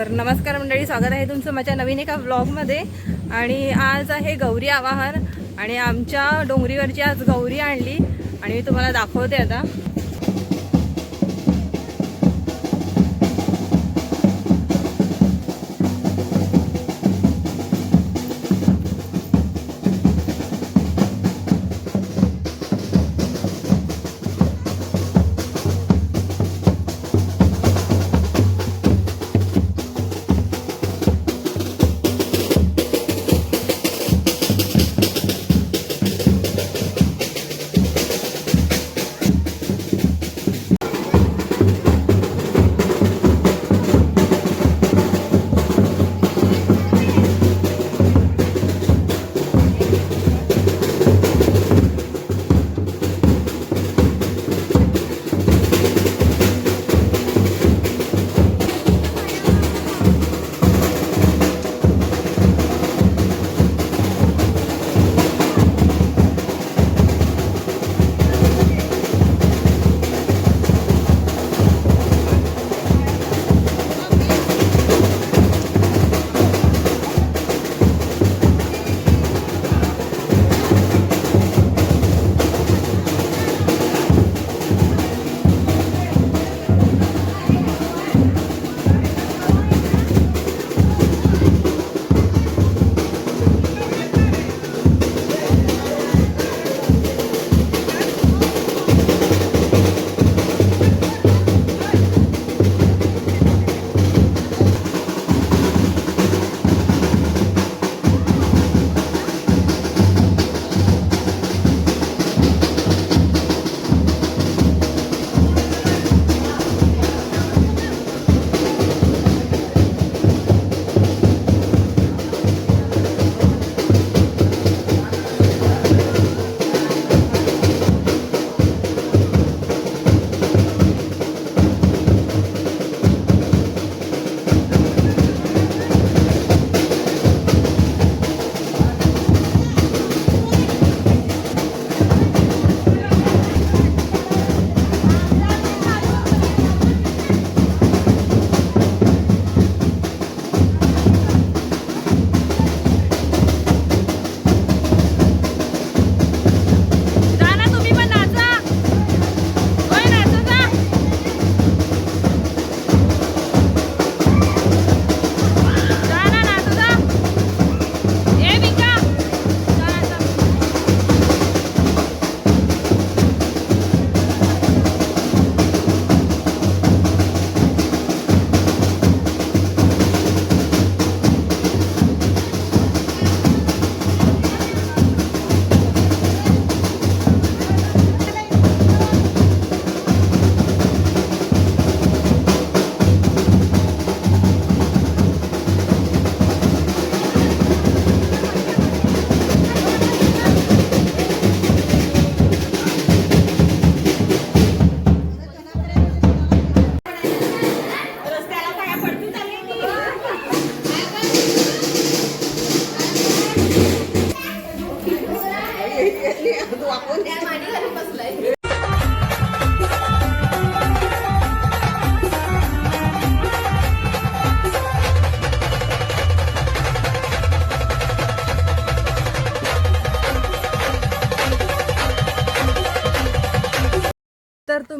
तर नमस्कार मंडळी स्वागत आहे तुमचं माझ्या नवीन एका ब्लॉगमध्ये आणि आज आहे गौरी आवाहन आणि आमच्या डोंगरीवरची आज गौरी आणली आणि मी तुम्हाला दाखवते आता.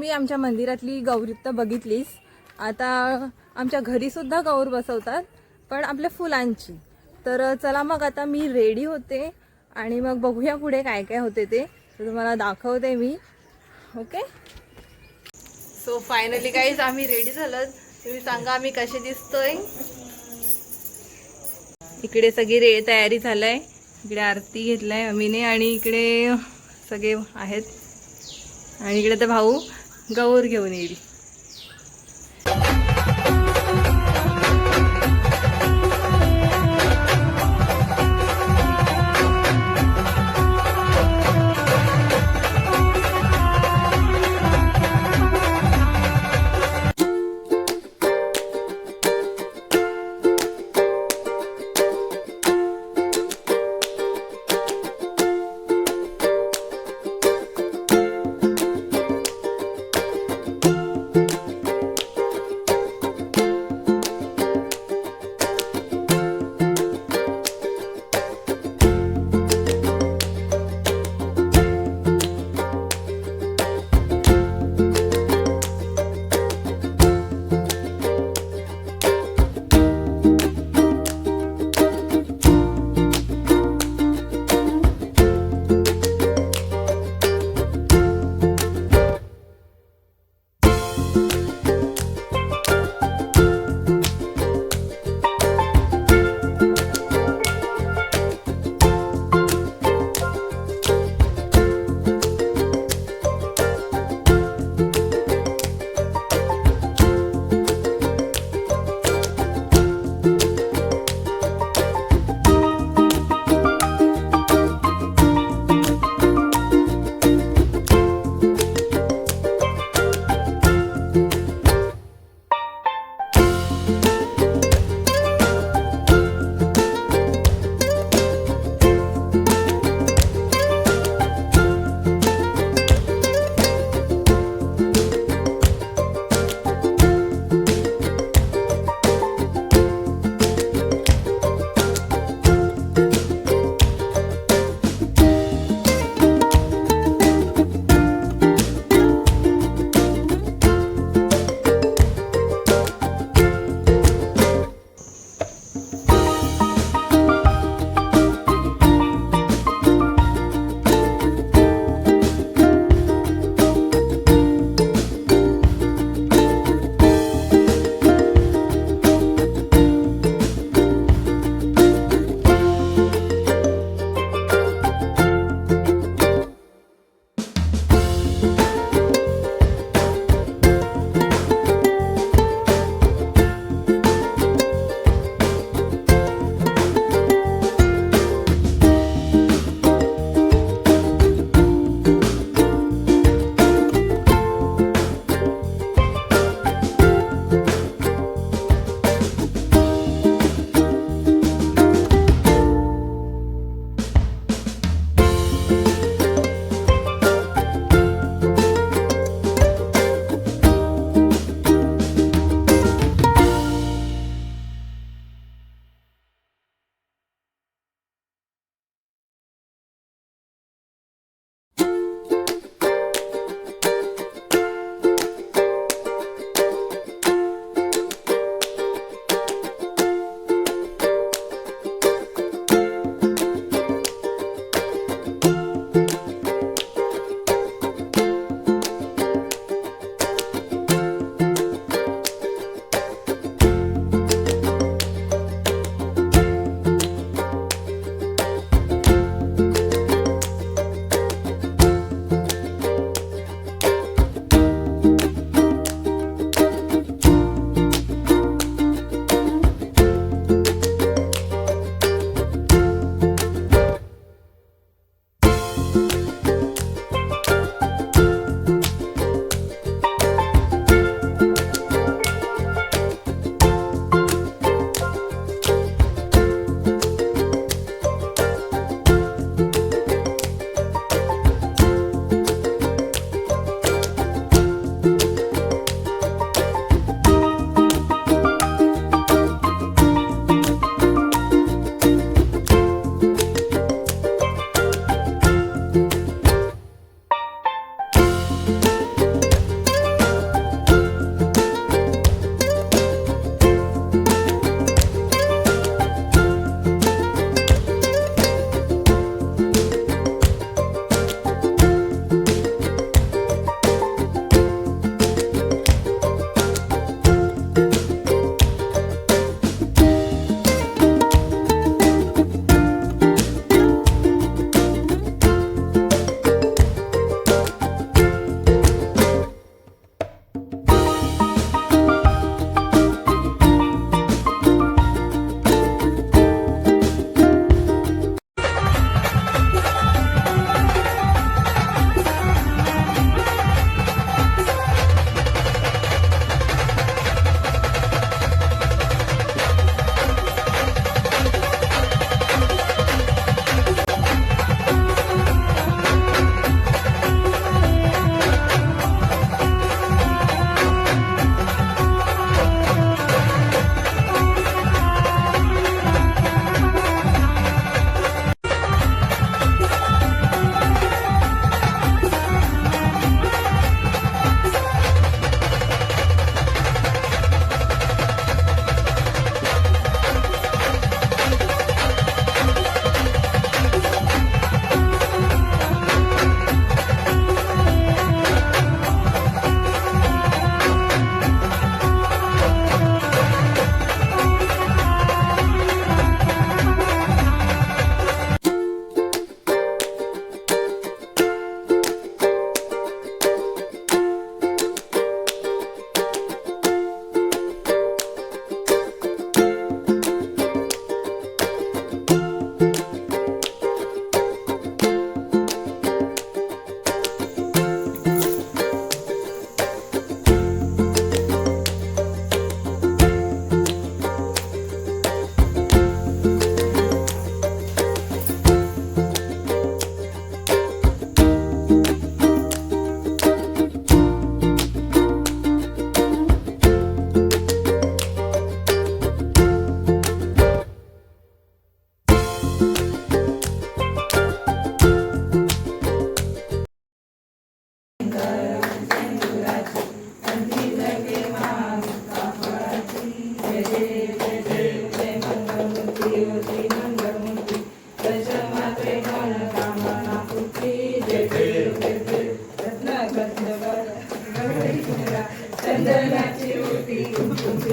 तुम्ही आमच्या मंदिरातली गौरी तर बघितलीच आता आमच्या घरीसुद्धा गौर बसवतात पण आपल्या फुलांची. तर चला मग आता मी रेडी होते आणि मग बघूया पुढे काय काय होते ते. तुम्हाला दाखवते मी. ओके सो फायनली काहीच आम्ही रेडी झालो तुम्ही सांगा आम्ही कसे दिसतोय. इकडे सगळी रे तयारी झालाय. इकडे आरती घेतलाय अमीने आणि इकडे सगळे आहेत. आणि इकडे तर भाऊ. गौर घेऊन येईल. And then that to you would be.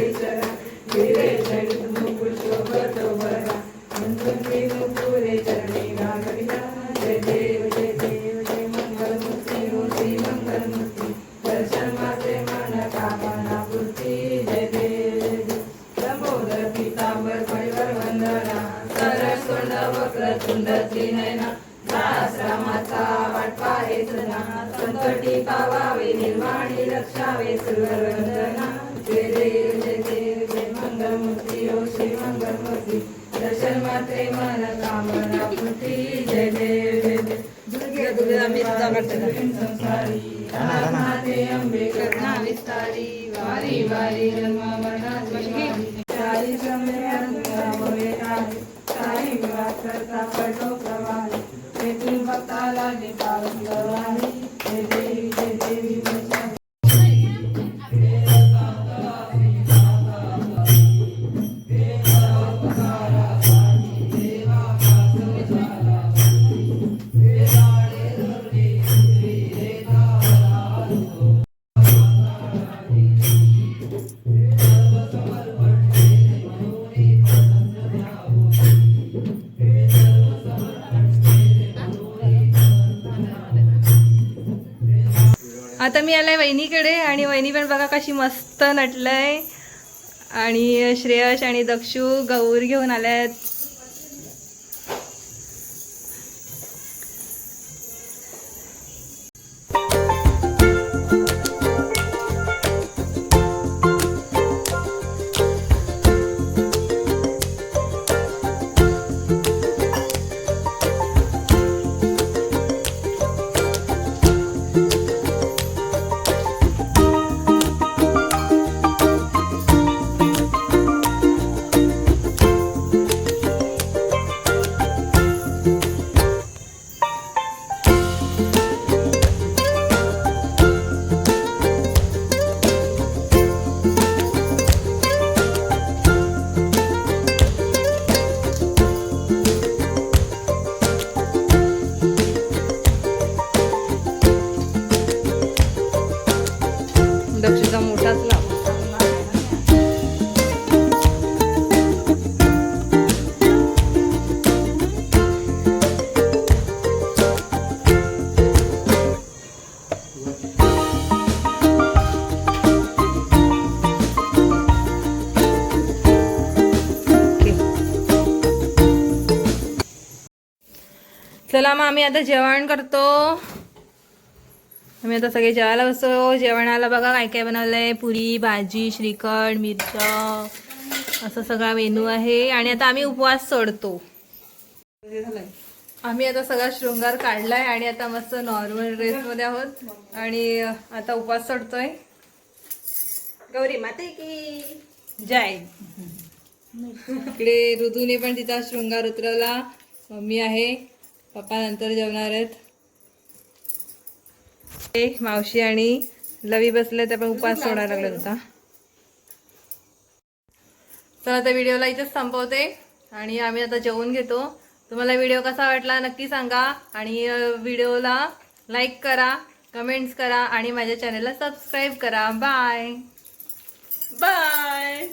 वाटपा हे संकटी पावावे निर्वाणी रक्षावे सुरवर वंदना जय देव जय जय मंगलमूर्ती ओ श्री मंगलमूर्ती दर्शन मात्रे मन कामना पूर्ती जय देव जय संसारी अंबे करुणा विस्तारी वारी वारी जन्म मरणाची I Lali, Lali, Lali, Lali, आता मी आलाय वहिनीकडे आणि वहिनी पण बघा कशी मस्त नटलंय. आणि श्रेयश आणि दक्षू गौर घेऊन आल्यात. चला मग आम्ही आता जेवण करतो. आम्ही आता सगळे जेवायला बसतो. जेवणाला बघा काय काय बनवलंय. पुरी भाजी श्रीखंड मिरच्या असं सगळा मेनू आहे. आणि आता आम्ही उपवास सोडतो. आम्ही आता सगळा शृंगार काढलाय आणि आता मस्त नॉर्मल ड्रेसमध्ये आहोत. आणि आता उपवास सोडतोय. गौरी माते की. जय. इकडे ऋतूने पण तिचा शृंगार उतरवला. मम्मी आहे. पप्पा नंतर जेवणार आहेत. ते मावशी आणि लवी बसले तर पण उपास सोडायला लागला होता तर आता व्हिडिओला इथेच संपवते आणि आम्ही आता जेवून घेतो. तुम्हाला व्हिडिओ कसा वाटला नक्की सांगा आणि व्हिडिओला लाईक करा कमेंट्स करा आणि माझ्या चॅनलला सबस्क्राईब करा. Bye bye